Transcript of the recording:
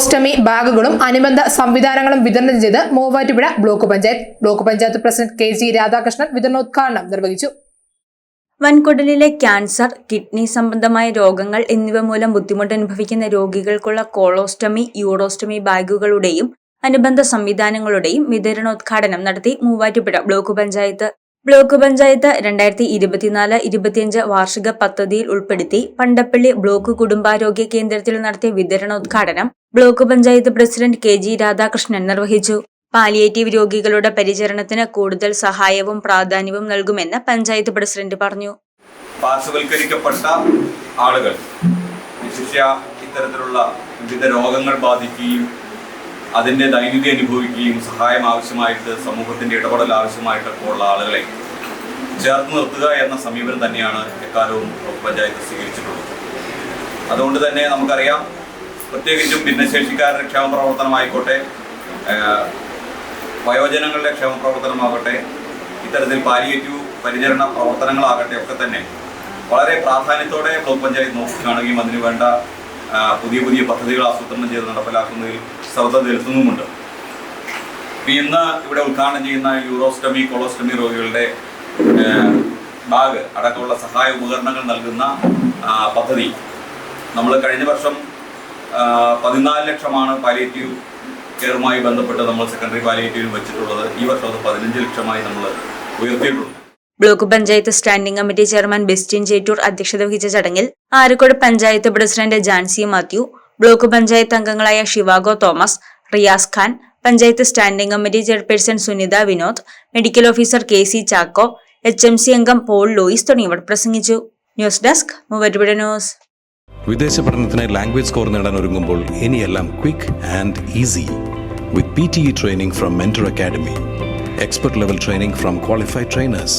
Colostomy ബാഗുകളും അനുബന്ധ സംവിധാനങ്ങളും വിതരണം ചെയ്ത് Muvattupuzha block panchayat. Block panchayat president K G Radhakrishnan വിതരണോദ്ഘാടനം നിർവഹിച്ചു. വൻകുടലിലെ ക്യാൻസർ കിഡ്നി സംബന്ധമായ രോഗങ്ങൾ എന്നിവ മൂലം ബുദ്ധിമുട്ട് അനുഭവിക്കുന്ന രോഗികൾക്കുള്ള കോളോസ്റ്റമി യൂറോസ്റ്റമി ബാഗുകളുടെയും അനുബന്ധ സംവിധാനങ്ങളുടെയും വിതരണോദ്ഘാടനം നടത്തി മൂവാറ്റുപുഴ ബ്ലോക്ക് പഞ്ചായത്ത്. ബ്ലോക്ക് പഞ്ചായത്ത് രണ്ടായിരത്തി ഇരുപത്തിനാല് ഇരുപത്തിയഞ്ച് വാർഷിക പദ്ധതിയിൽ ഉൾപ്പെടുത്തി പണ്ടപ്പള്ളി ബ്ലോക്ക് കുടുംബാരോഗ്യ കേന്ദ്രത്തിൽ നടത്തിയ വിതരണോദ്ഘാടനം block panchayat president K G Radhakrishnan നിർവഹിച്ചു. പാലിയേറ്റീവ് രോഗികളുടെ പരിചരണത്തിന് കൂടുതൽ സഹായവും പ്രാധാന്യവും നൽകുമെന്ന് പഞ്ചായത്ത് പ്രസിഡന്റ് പറഞ്ഞു. പാർശ്വവൽക്കരിക്കപ്പെട്ട ആളുകൾ ഇത്തരത്തിലുള്ള വിവിധ രോഗങ്ങൾ ബാധിക്കുകയും അതിന്റെ ദൈനിക അനുഭവിക്കുകയും സഹായം ആവശ്യമായിട്ട് സമൂഹത്തിന്റെ ഇടപെടൽ ആവശ്യമായിട്ടൊക്കെ ഉള്ള ആളുകളെ ചേർത്ത് നിർത്തുക എന്ന സമീപനം തന്നെയാണ് എക്കാലവും പഞ്ചായത്ത് സ്വീകരിച്ചിട്ടുള്ളത്. അതുകൊണ്ട് തന്നെ നമുക്കറിയാം പ്രത്യേകിച്ചും ഭിന്നശേഷിക്കാരുടെ ക്ഷേമ പ്രവർത്തനമായിക്കോട്ടെ വയോജനങ്ങളുടെ ക്ഷേമ പ്രവർത്തനമാകട്ടെ ഇത്തരത്തിൽ പാലിയേറ്റീവ് പരിചരണ പ്രവർത്തനങ്ങളാകട്ടെ ഒക്കെ തന്നെ വളരെ പ്രാധാന്യത്തോടെ ബ്ലോക്ക് പഞ്ചായത്ത് നോക്കി കാണുകയും അതിനു വേണ്ട ആ, പുതിയ പുതിയ പദ്ധതികൾ ആസൂത്രണം ചെയ്ത് നടപ്പിലാക്കുന്നതിൽ ശ്രദ്ധ ചെലുത്തുന്നുമുണ്ട്. ഇന്ന് ഇവിടെ ഉദ്ഘാടനം ചെയ്യുന്ന യൂറോസ്റ്റമി കൊളോസ്റ്റമി രോഗികളുടെ ബാഗ് അടക്കമുള്ള സഹായ ഉപകരണങ്ങൾ നൽകുന്ന പദ്ധതി. നമ്മൾ കഴിഞ്ഞ വർഷം പതിനാല് ലക്ഷമാണ് പാലിയേറ്റീവ് കെയറുമായി ബന്ധപ്പെട്ട് നമ്മൾ സെക്കൻഡറി പാലിയേറ്റീവിൽ വെച്ചിട്ടുള്ളത്. ഈ വർഷം അത് പതിനഞ്ച് ലക്ഷമായി നമ്മൾ ഉയർത്തിയിട്ടുണ്ട്. Block panchayat standing committee chairman Bestin Chettoor അധ്യക്ഷത വഹിച്ച ചടങ്ങിൽ ആരക്കോട് പഞ്ചായത്ത് പ്രസിഡന്റ് ജാൻസി മാത്യു ബ്ലോക്ക് പഞ്ചായത്ത് അംഗങ്ങളായ Zhivago Thomas Riyas Khan panchayat standing committee chairperson Sunitha Vinod medical officer K C Chacko H M C അംഗം പോൾ ലൂയിസ് തുടങ്ങിയവർ പ്രസംഗിച്ചു. News desk news. വിദേശ പഠനത്തിന് ലാംഗ്വേജ് സ്കോർ നേടാൻ ഒരുങ്ങുമ്പോൾ ഇനിയെല്ലാം quick and easy. With P T E training from mentor academy. Expert level training from qualified trainers.